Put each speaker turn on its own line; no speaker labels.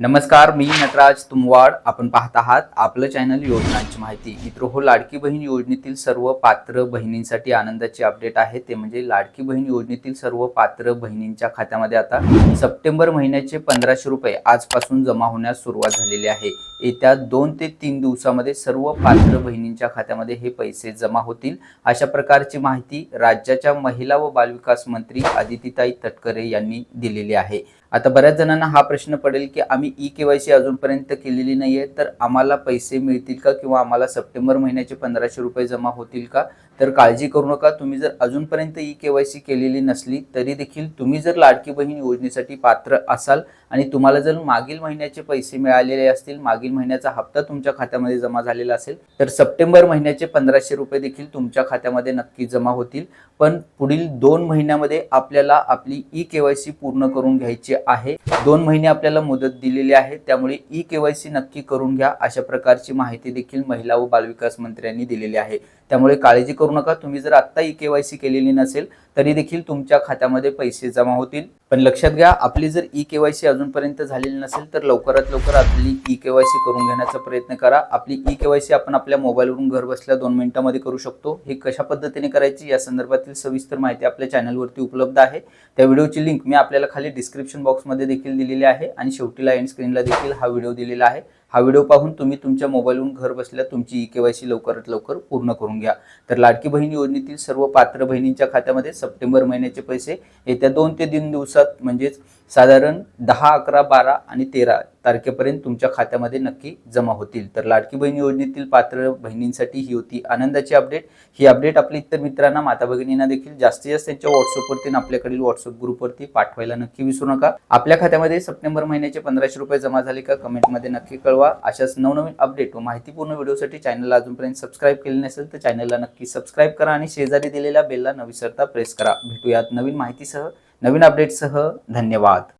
नमस्कार मी नटराज तुमवाड. आपण पाहत आहात आपलं चॅनल योजनांची माहिती. मित्र हो लाडकी बहीण योजनेतील सर्व पात्र बहिणींसाठी आनंदाची अपडेट आहे. ते म्हणजे लाडकी बहीण योजनेतील सर्व पात्र बहिणींच्या खात्यामध्ये आता सप्टेंबर महिन्याचे पंधराशे रुपये आजपासून जमा होण्यास सुरुवात झालेली आहे. येत्या दोन ते तीन दिवसामध्ये सर्व पात्र बहिणींच्या खात्यामध्ये हे पैसे जमा होतील. अशा प्रकारची माहिती राज्याच्या महिला व बालविकास मंत्री आदितीताई तटकरे यांनी दिलेली आहे. आता बऱ्याच जणांना हा प्रश्न पडेल की आम्ही ई के वाय सी अजूनपर्यंत केलेली नाही आहे तर आम्हाला पैसे मिळतील का किंवा आम्हाला सप्टेंबर महिन्याचे पंधराशे रुपये जमा होतील का? तर काळजी करू नका. तुम्ही जर अजूनपर्यंत ई के वाय सी केलेली नसली तरी देखील तुम्ही जर लाडकी बहीण योजनेसाठी पात्र असाल आणि तुम्हाला जर मागील महिन्याचे पैसे मिळालेले असतील मागील महिन्याचा हप्ता तुमच्या खात्यामध्ये जमा झालेला असेल तर सप्टेंबर महिन्याचे पंधराशे रुपये देखील तुमच्या खात्यामध्ये नक्की जमा होतील. पण पुढील दोन महिन्यामध्ये आपल्याला आपली ई के वाय सी पूर्ण करून घ्यायची आहे. दोन महिने आपल्याला मुदत दिलेली आहे. त्यामुळे ई के वाय सी नक्की करून घ्या अशा प्रकारची माहिती देखील महिला व बालविकास मंत्र्यांनी दिलेली आहे. त्यामुळे काळजी करू नका. तुम्ही जर आत्ता ई केवायसी सी केलेली नसेल तरी देखील तुमच्या खात्यामध्ये पैसे जमा होतील. पण लक्षात घ्या आपली जर ई के वाय सी अजूनपर्यंत झालेली नसेल तर लवकरात लवकर आपली ई के वाय सी करून घेण्याचा प्रयत्न करा. आपली ई केवायसी सी आपण आपल्या मोबाईलवरून घर बसल्या दोन मिनिटांमध्ये करू शकतो. हे कशा पद्धतीने करायची या संदर्भातील सविस्तर माहिती आपल्या चॅनलवरती उपलब्ध आहे. त्या व्हिडिओची लिंक मी आपल्याला खाली डिस्क्रिप्शन बॉक्समध्ये देखील दिलेली आहे आणि शेवटीला एंड स्क्रीनला देखील हा व्हिडिओ दिलेला आहे. हा व्हिडिओ पाहून तुम्ही तुमच्या मोबाईलवरून घर बसल्या तुमची ई के वाय सी लवकरात लवकर पूर्ण करून घ्या. तर लाडकी बहीण योजनेतील सर्व पात्र बहिणींच्या खात्यामध्ये सप्टेंबर महिन्याचे पैसे येत्या दोन ते तीन दिवसात म्हणजेच साधारण दहा अकरा बारा आणि तेरा तारखेपर्यंत तुमच्या खात्यामध्ये नक्की जमा होतील. तर लाडकी बहीण योजनेतील पात्र बहिणींसाठी ही होती आनंदाची अपडेट. ही अपडेट आपल्या इतर मित्रांना माता भगिनींना देखील जास्तीत जास्त त्यांच्या व्हॉट्सअपवरती आपल्याकडील व्हॉट्सअप ग्रुपवरती पाठवायला नक्की विसरू नका. आपल्या खात्यामध्ये सप्टेंबर महिन्याचे पंधराशे रुपये जमा झाले का कमेंटमध्ये नक्की कळवा. अशाच नवनवीन अपडेट व माहितीपूर्ण व्हिडिओसाठी चॅनलला अजूनपर्यंत सबस्क्राईब केले नसेल तर चॅनलला नक्की सबस्क्राईब करा आणि शेजारी दिलेल्या बेलला न विसरता प्रेस करा. भेटूयात नवीन माहितीसह नवीन अपडेटसह धन्यवाद.